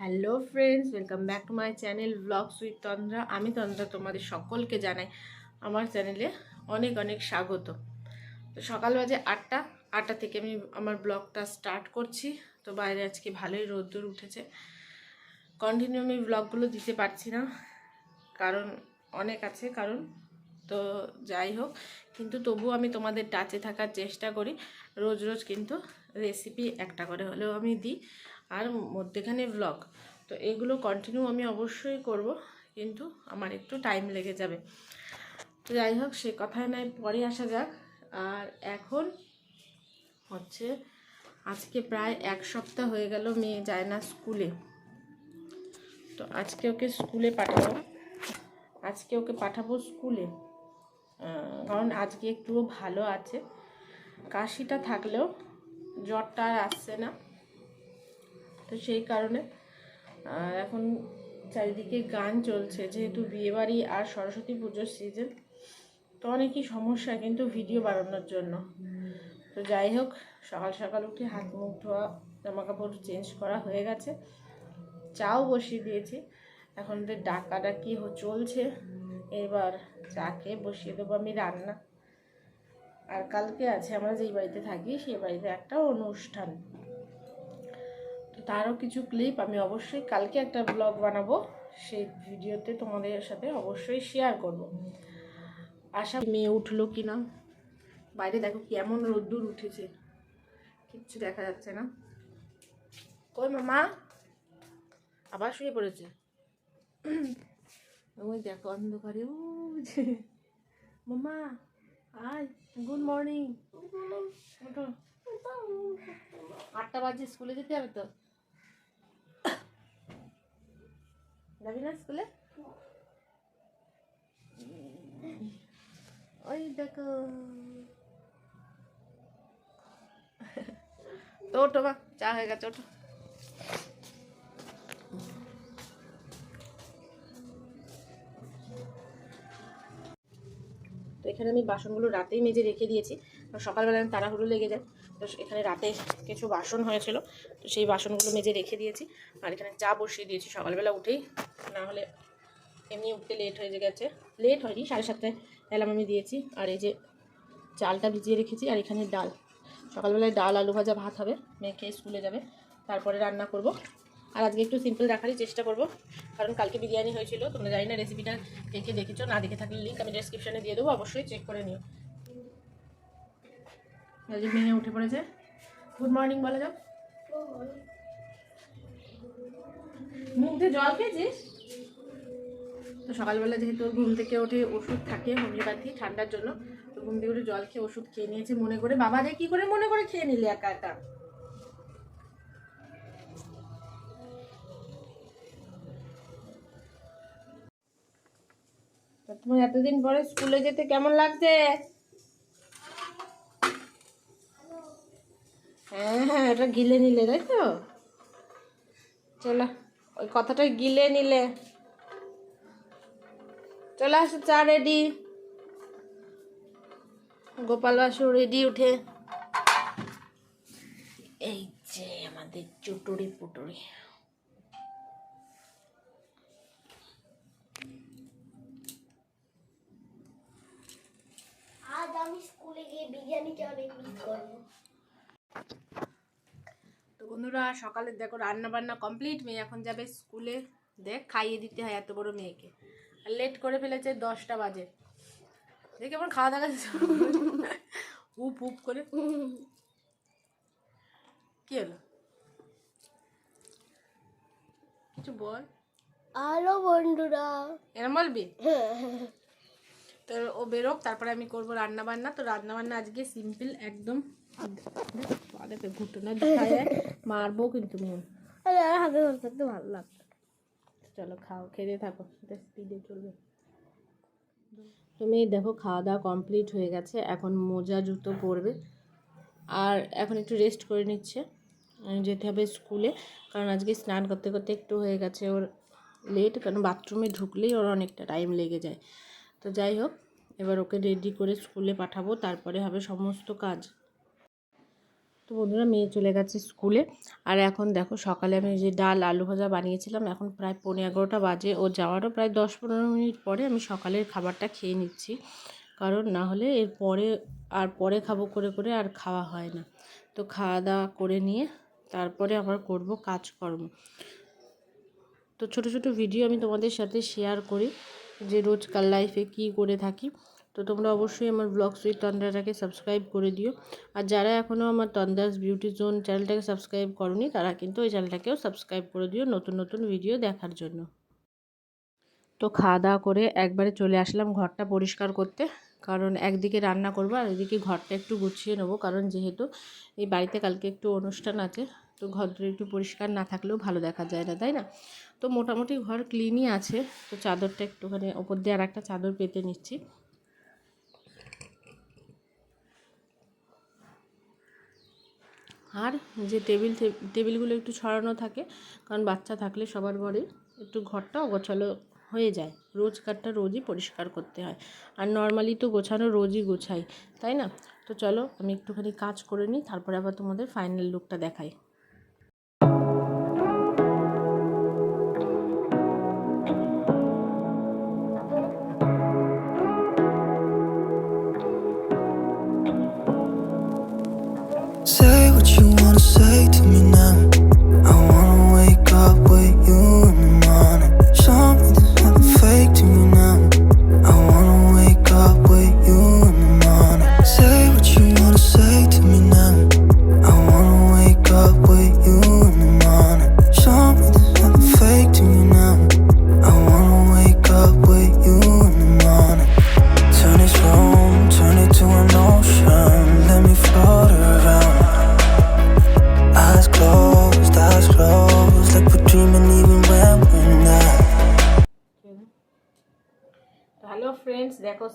Hello friends welcome back to my channel vlogs with Tandra আমি তন্দ্রা তোমাদের সকলকে জানাই আমার চ্যানেলে অনেক অনেক স্বাগত। তো সকাল বাজে আটটা আটটা থেকে আমি আমার ব্লগটা স্টার্ট করছি। তো বাইরে আজকে ভালোই রোদ্দুর উঠেছে। কন্টিনিউ আমি ব্লগগুলো দিতে পারছি না, কারণ অনেক আছে কারণ। তো যাই হোক, কিন্তু তবুও আমি তোমাদের টাচে থাকার চেষ্টা করি। রোজ রোজ কিন্তু রেসিপি একটা করে হলেও আমি দিই। আর মধ্যেখানে ব্লগ তো এগুলো কন্টিনিউ আমি অবশ্যই করব, কিন্তু আমার একটু টাইম লেগে যাবে। তো যাই হোক, সে কথায় নয় পরে আসা যাক। আর এখন হচ্ছে আজকে প্রায় এক সপ্তাহ হয়ে গেল মেয়ে যায় না স্কুলে। তো আজকে ওকে স্কুলে পাঠাবো। আজকে ওকে পাঠাবো স্কুলে। কারণ আজকে একটুও ভালো আছে। কাশিটা থাকলেও জ্বরটা আর আসছে না। তো সেই কারণে এখন চারিদিকে গান চলছে, যেহেতু বিয়েবাড়ি আর সরস্বতী পুজোর সিজন তো অনেকই সমস্যা কিন্তু ভিডিও বানানোর জন্য। তো যাই হোক, সকাল সকাল উঠে হাত মুখ ধোয়া জামা কাপড় চেঞ্জ করা হয়ে গেছে। চাও বসিয়ে দিয়েছি। এখন ওদের ডাকাডাকি চলছে, এবার চাকে বসিয়ে দেবো আমি রান্না। আর কালকে আছে, আমরা যেই বাড়িতে থাকি, সেই বাড়িতে একটা অনুষ্ঠান। তারও কিছু ক্লিপ আমি অবশ্যই কালকে একটা ব্লগ বানাবো। সেই ভিডিওতে তোমাদের সাথে অবশ্যই শেয়ার করব। আশা মেয়ে উঠল কি না বাইরে দেখো কেমন রোদ্দুর উঠেছে। কিচ্ছু দেখা যাচ্ছে না। কই মামা? আবার শুয়ে পড়েছে। ওই দেখো অন্ধকারে, ও মামা, আয় গুড মর্নিং আটটা বাজে স্কুলে যেতে হবে তো? যাবি না স্কুলে? ওই দেখো। তো ওঠো মা, চা হয়ে গেছে, ওঠো। তো এখানে আমি বাসনগুলো রাতেই মেজে রেখে দিয়েছি। সকালবেলা তাড়াহুড়ো লেগে যায়। তো এখানে রাতে কিছু বাসন হয়েছিল। তো সেই বাসনগুলো মেজে রেখে দিয়েছি। আর এখানে চা বসিয়ে দিয়েছি। সকালবেলা উঠেই না হলে এমনি উঠতে লেট হয়ে গেছে। লেট হয়নি, সাড়ে সাতটায় অ্যালার্ম আমি দিয়েছি। আর এই যে চালটা ভিজিয়ে রেখেছি, আর এখানে ডাল। সকালবেলায় ডাল, আলু ভাজা, ভাত হবে। মেয়ে খেয়ে স্কুলে যাবে। তারপরে রান্না করব। আর আজকে একটু সিম্পল রাখারই চেষ্টা করব। কারণ কালকে বিরিয়ানি হয়েছিল। তোমরা জানি না রেসিপিটা কে কে দেখেছ। না দেখে থাকলে লিঙ্ক আমি ডেসক্রিপশনে দিয়ে দেবো। অবশ্যই চেক করে নিও। আজ মেয়ে উঠে পড়েছে। গুড মর্নিং বলে যাও। মুখ দিয়ে জল খেয়েছিস? তো সকালবেলা যেহেতু ঘুম থেকে উঠে ওষুধ থাকে, হোমিওপ্যাথি, ঠান্ডার জন্য, তো ঘুম থেকে উঠে জল খেয়ে ওষুধ খেয়ে নিয়েছে মনে করে। বাবা রে কি করে মনে করে খেয়ে নিলে একা একা? তোমার এতদিন পরে স্কুলে যেতে কেমন লাগছে? হ্যাঁ হ্যাঁ এটা গিলে নিলে, তাই তো? চলো, ওই কথাটা গিলে নিলে। চলে আসো, চা রেডি গোপাল বাসু রেডি উঠে। এই যে আমাদের চুটুরি পুটুরি। আজ আমি স্কুলে গিয়ে বিরিয়ানিটা অনেক মিস করব। তো বন্ধুরা সকালে দেখো রান্না বান্না কমপ্লিট মেয়ে এখন যাবে স্কুলে। দেখ খাইয়ে দিতে হয় এত বড় মেয়েকে। আর লেট করে ফেলেছে দশটা বাজে। দেখে আমার খাওয়া দাওয়া উপ উপ করে। কি হলো? কিছু বল। আলো বন্ধুরা। এরম বলবি? তো ও বেরোক, তারপরে আমি করব রান্না বান্না তো রান্না বান্না আজকে সিম্পল একদম দেখো ঘুটনা দেখায়। মারবো কিন্তু আর হাতে ধরে থাকতে ভালো লাগতো চলো খাও, খেতে থাকো। স্পিডে চলবে। তুমি দেখো, খাওয়া দাওয়া কমপ্লিট হয়ে গেছে। এখন মোজা, জুতো পরবে। আর এখন একটু রেস্ট করে নিচ্ছে। যেতে হবে স্কুলে কারণ আজকে স্নান করতে করতে একটু হয়ে গেছে। ওর লেট কারণ বাথরুমে ঢুকলেই ওর অনেকটা টাইম লেগে যায়। তো যাই হোক, এবার ওকে রেডি করে স্কুলে পাঠাবো, তারপরে হবে সমস্ত কাজ। তো বন্ধুরা, মেয়ে চলে গেছে স্কুলে আর এখন দেখো, সকালে আমি যে ডাল, আলু ভাজা বানিয়েছিলাম, এখন প্রায় পনেরো এগারোটা বাজে। ও যাওয়ারও প্রায় দশ পনেরো মিনিট পরে আমি সকালের খাবারটা খেয়ে নিচ্ছি। কারণ না হলে এর পরে, আর পরে খাব করে করে আর খাওয়া হয় না। তো খাওয়া দাওয়া করে নিয়ে তারপরে আবার করব কাজকর্ম। তো ছোট ছোট ভিডিও আমি তোমাদের সাথে শেয়ার করি। যে রোজকার লাইফে কি করে থাকি, তো তোমরা অবশ্যই আমার ব্লগ সুইট তন্দ্রাটাকে সাবস্ক্রাইব করে দিও। আর যারা এখনও আমার তন্দ্রাস বিউটি জোন চ্যানেলটাকে সাবস্ক্রাইব করনি, তারা কিন্তু ওই চ্যানেলটাকেও সাবস্ক্রাইব করে দিও নতুন নতুন ভিডিও দেখার জন্য। তো খাওয়া দাওয়া করে একবারে চলে আসলাম ঘরটা পরিষ্কার করতে, কারণ একদিকে রান্না করব আর এদিকে ঘরটা একটু গুছিয়ে নেব, কারণ যেহেতু এই বাড়িতে কালকে একটু অনুষ্ঠান আছে তো ঘরটা একটু পরিষ্কার না থাকলেও ভালো দেখা যায় না, তাই না? তো মোটামুটি ঘর ক্লিনই আছে, তো চাদরটা একটুখানি ওপর দিয়ে আর একটা চাদর পেতে নিচ্ছি। আর যে টেবিল, টেবিলগুলো একটু ছড়ানো থাকে, কারণ বাচ্চা থাকলে সবার ঘরে একটু ঘরটা অগোছালো হয়ে যায়। রোজকারটা রোজই পরিষ্কার করতে হয়। আর নর্মালি তো গোছানো রোজই গোছাই, তাই না? তো চলো আমি একটুখানি কাজ করে নিই, তারপরে আবার তোমাদের ফাইনাল লুকটা দেখাই।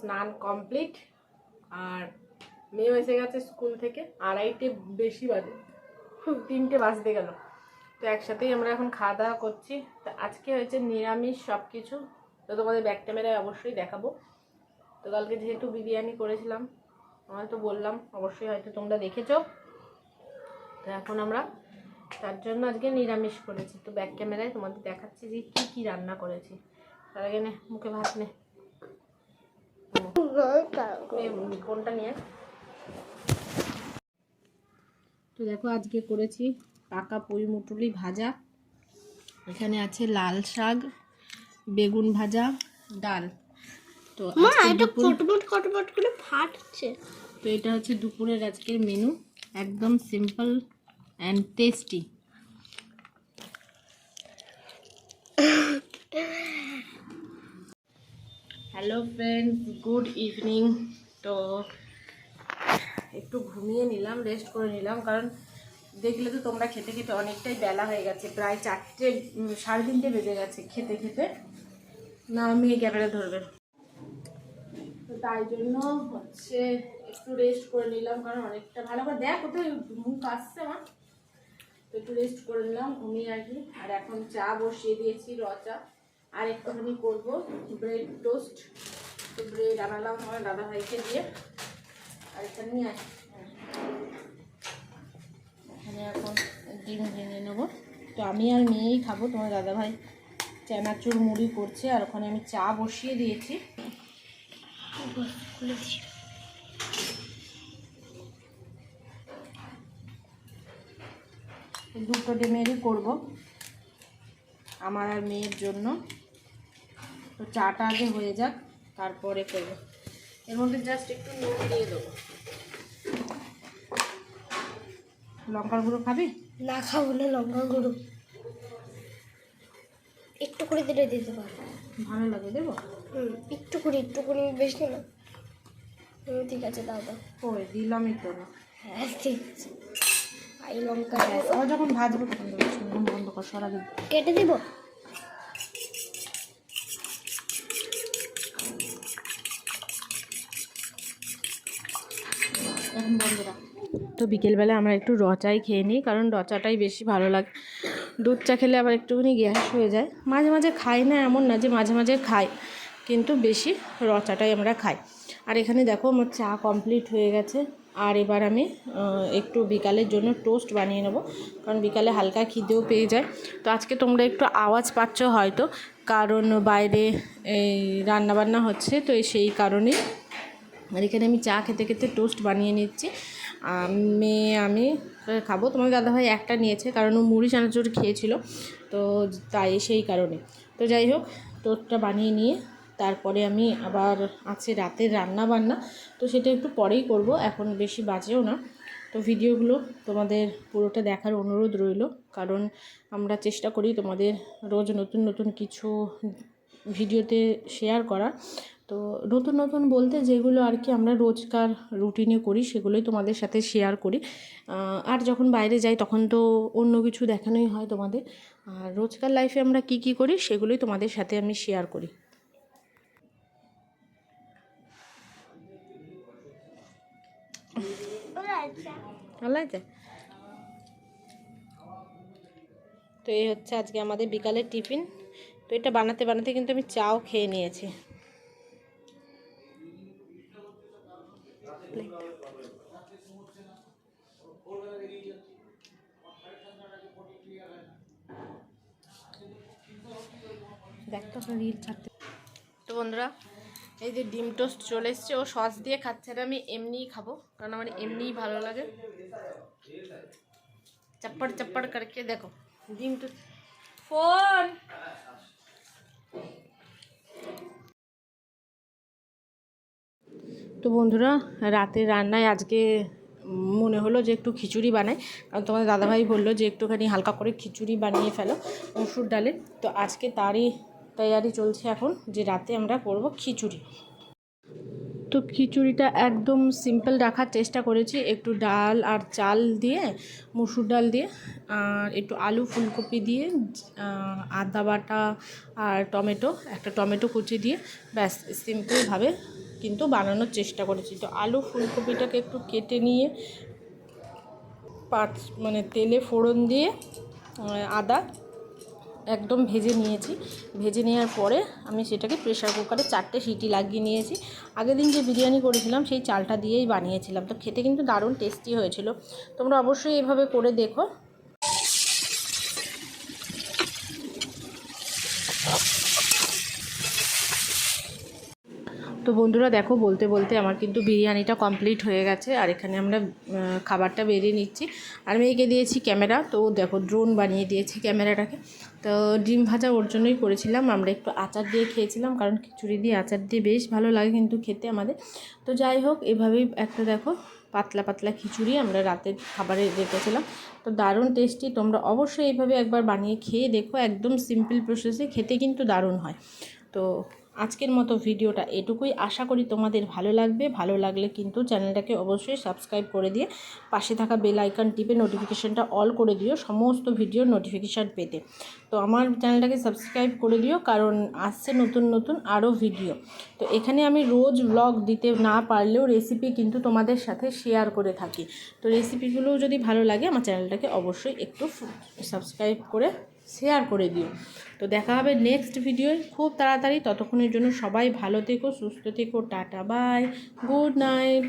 স্নান কমপ্লিট। আর মেয়েও এসে গেছে স্কুল থেকে, আড়াইটে বেশি বাজে। তিনটে বাজতে গেল। তো একসাথেই আমরা এখন খাওয়া দাওয়া করছি। তো আজকে হয়েছে নিরামিষ সব কিছু তো তোমাদের ব্যাক ক্যামেরায় অবশ্যই দেখাবো। তো কালকে যেহেতু বিরিয়ানি করেছিলাম আমি তো বললাম, অবশ্যই হয়তো তোমরা দেখেছ। তো এখন আমরা তার জন্য আজকে নিরামিষ করেছি। তো ব্যাক ক্যামেরায় তোমাদের দেখাচ্ছি যে কী কী রান্না করেছি। তার আগে মুখে ভাত নে। কোনটা নিয়ে? তো দেখো আজকে করেছি পাকা পুঁই মুটুলি ভাজা। এখানে আছে লাল শাক বেগুন ভাজা ডাল। তো মা এটা কটমট কটমট করে ফাটছে। তো এটা হচ্ছে দুপুরের আজকের মেনু একদম simple and tasty hello friends good evening তো একটু ঘুমিয়ে নিলাম রেস্ট করে নিলাম, কারণ দেখলে তো তোমরা খেতে খেতে অনেকটাই বেলা হয়ে গেছে। প্রায় চারটে সাড়ে তিনটে বেজে গেছে খেতে খেতে। না, মেয়ে ক্যামেরা ধরবে। তো তাই জন্য হচ্ছে একটু রেস্ট করে নিলাম, কারণ অনেকটা ভালো করে দেখ, কোথায় মুখ আসছে আমার। তো একটু রেস্ট করে নিলাম, ঘুমিয়ে আর কি। আর এখন চা বসিয়ে দিয়েছি, র চা। আর একটুখানি করব ব্রেড টোস্ট। তো ব্রেড আনালাম আমার দাদা ভাইকে দিয়ে। আর এখানে নিয়ে আস এখানে এখন ডিম ভেঙে নেব। তো আমি আর মেয়েই খাব, তোমার দাদা ভাই চানাচুর মুড়ি করছে, আর ওখানে আমি চা বসিয়ে দিয়েছি। দুটো ডিমেরই করব, আমার আর মেয়ের জন্য। তো চাটা আগে হয়ে যাক তারপরে করব। এর মধ্যে জাস্ট একটু নুন দিয়ে দেবো। লঙ্কার গুঁড়ো খাবি? না খাব না লঙ্কা গুঁড়ো। একটু করে দিলে দিতে পারো ভালো লাগে দেবো? হুম একটু করে একটু করে বেশি না। ঠিক আছে দাও দাও। ওই দিলামই তো না। হ্যাঁ ঠিক আছে। লঙ্কা ও যখন ভাজবো তখন বন্ধ কর সরা কেটে দিব এখন বন্ধ রাখ তো বিকেলবেলা আমরা একটু রচাই খেয়ে নিই, কারণ রচাটাই বেশি ভালো লাগে। দুধ চা খেলে আবার একটুখানি গ্যাস হয়ে যায়। মাঝে মাঝে খাই না এমন না যে মাঝে মাঝে খাই, কিন্তু বেশি র চাটাই আমরা খাই। আর এখানে দেখো আমার চা কমপ্লিট হয়ে গেছে। আর এবার আমি একটু বিকালের জন্য টোস্ট বানিয়ে নেব, কারণ বিকালে হালকা খিদেও পেয়ে যায়। তো আজকে তোমরা একটু আওয়াজ পাচ্ছ হয়তো, কারণ বাইরে এই রান্নাবান্না হচ্ছে, তো সেই কারণেই। আর এখানে আমি চা খেতে খেতে টোস্ট বানিয়ে নিচ্ছি। আমি আমি খাব। তোমার দাদাভাই একটা নিয়েছে, কারণ ও মুড়ি চানাচুর খেয়েছিল। তো তাই সেই কারণে। তো যাই হোক টোস্টটা বানিয়ে নিয়ে তারপরে আমি আবার আছে রাতের রান্না বান্না তো সেটা একটু পরেই করব, এখন বেশি বাজেও না। তো ভিডিওগুলো তোমাদের পুরোটা দেখার অনুরোধ রইল, কারণ আমরা চেষ্টা করি তোমাদের রোজ নতুন নতুন কিছু ভিডিওতে শেয়ার করার। তো নতুন নতুন বলতে যেগুলো আর কি আমরা রোজকার রুটিনে করি, সেগুলোই তোমাদের সাথে শেয়ার করি। আর যখন বাইরে যাই, তখন তো অন্য কিছু দেখানোই হয় তোমাদের। আর রোজকার লাইফে আমরা কি কি করি, সেগুলোই তোমাদের সাথে আমি শেয়ার করি। তো এই হচ্ছে আজকে আমাদের বিকালের টিফিন। তো এটা বানাতে বানাতে কিন্তু আমি চাও খেয়ে নিয়েছি। দেখ তো রিল ছাড়তে। তো বন্ধুরা, এই যে ডিম টোস্ট চলে এসছে। ও সস দিয়ে খাচ্ছে আমি এমনিই খাব, কারণ আমার এমনিই ভালো লাগে। চপ্পড় চপ্পড় করকে দেখো, ডিম টোস্ট। ফোন! তো বন্ধুরা, রাতের রান্নায় আজকে মনে হলো যে একটু খিচুড়ি বানাই, কারণ তোমাদের দাদাভাই বলল যে একটুখানি হালকা করে খিচুড়ি বানিয়ে ফেলো, মসুর ডালে তো আজকে তারই তৈয়ারি চলছে এখন, যে রাতে আমরা করব খিচুড়ি। তো খিচুড়িটা একদম সিম্পল রাখার চেষ্টা করেছি, একটু ডাল আর চাল দিয়ে, মুসুর ডাল দিয়ে, আর একটু আলু ফুলকপি দিয়ে আদা বাটা আর টমেটো, একটা টমেটো কুচি দিয়ে, ব্যাস সিম্পলভাবে কিন্তু বানানোর চেষ্টা করেছি। তো আলু ফুলকপিটাকে একটু কেটে নিয়ে, পাঁচ মানে তেলে ফোড়ন দিয়ে আদা একদম ভেজে নিয়েছি। ভেজে নেওয়ার পরে আমি সেটাকে প্রেশার কুকারে চারটে সিটি লাগিয়ে নিয়েছি। আগের দিন যে বিরিয়ানি করেছিলাম সেই চালটা দিয়েই বানিয়েছিলাম। তো খেতে কিন্তু দারুণ টেস্টি হয়েছিল। তোমরা অবশ্যই এভাবে করে দেখো। তো বন্ধুরা দেখো, বলতে বলতে আমার কিন্তু বিরিয়ানিটা কমপ্লিট হয়ে গেছে। আর এখানে আমরা খাবারটা বেরিয়ে নিচ্ছি। আর মেয়েকে দিয়েছি ক্যামেরা। তো দেখো ড্রোন বানিয়ে দিয়েছি ক্যামেরাটাকে। তো ডিম ভাজা ওর জন্যই করেছিলাম। আমরা একটু আচার দিয়ে খেয়েছিলাম, কারণ খিচুড়ি দিয়ে আচার দিয়ে বেশ ভালো লাগে কিন্তু খেতে আমাদের। তো যাই হোক, এভাবেই একটা দেখো, পাতলা পাতলা খিচুড়ি আমরা রাতের খাবারে রেখেছিলাম। তো দারুণ টেস্টি তোমরা অবশ্যই এইভাবে একবার বানিয়ে খেয়ে দেখো, একদম সিম্পল প্রসেসে খেতে কিন্তু দারুণ হয়। তো আজকের মতো ভিডিওটা এটুকুই। আশা করি তোমাদের ভালো লাগবে। ভালো লাগলে কিন্তু চ্যানেলটাকে অবশ্যই সাবস্ক্রাইব করে দিয়ে পাশে থাকা বেল আইকন টিপে নোটিফিকেশানটা অল করে দিও সমস্ত ভিডিওর নোটিফিকেশান পেতে। তো আমার চ্যানেলটাকে সাবস্ক্রাইব করে দিও, কারণ আসছে নতুন নতুন আরও ভিডিও। তো এখানে আমি রোজ ব্লগ দিতে না পারলেও রেসিপি কিন্তু তোমাদের সাথে শেয়ার করে থাকি। তো রেসিপিগুলোও যদি ভালো লাগে, আমার চ্যানেলটাকে অবশ্যই একটু সাবস্ক্রাইব করে শেয়ার করে দিও। তো দেখা হবে নেক্সট ভিডিওয় খুব তাড়াতাড়ি। ততক্ষণের জন্য সবাই ভালো থেকো, সুস্থ থেকো, টাটা বাই গুড নাইট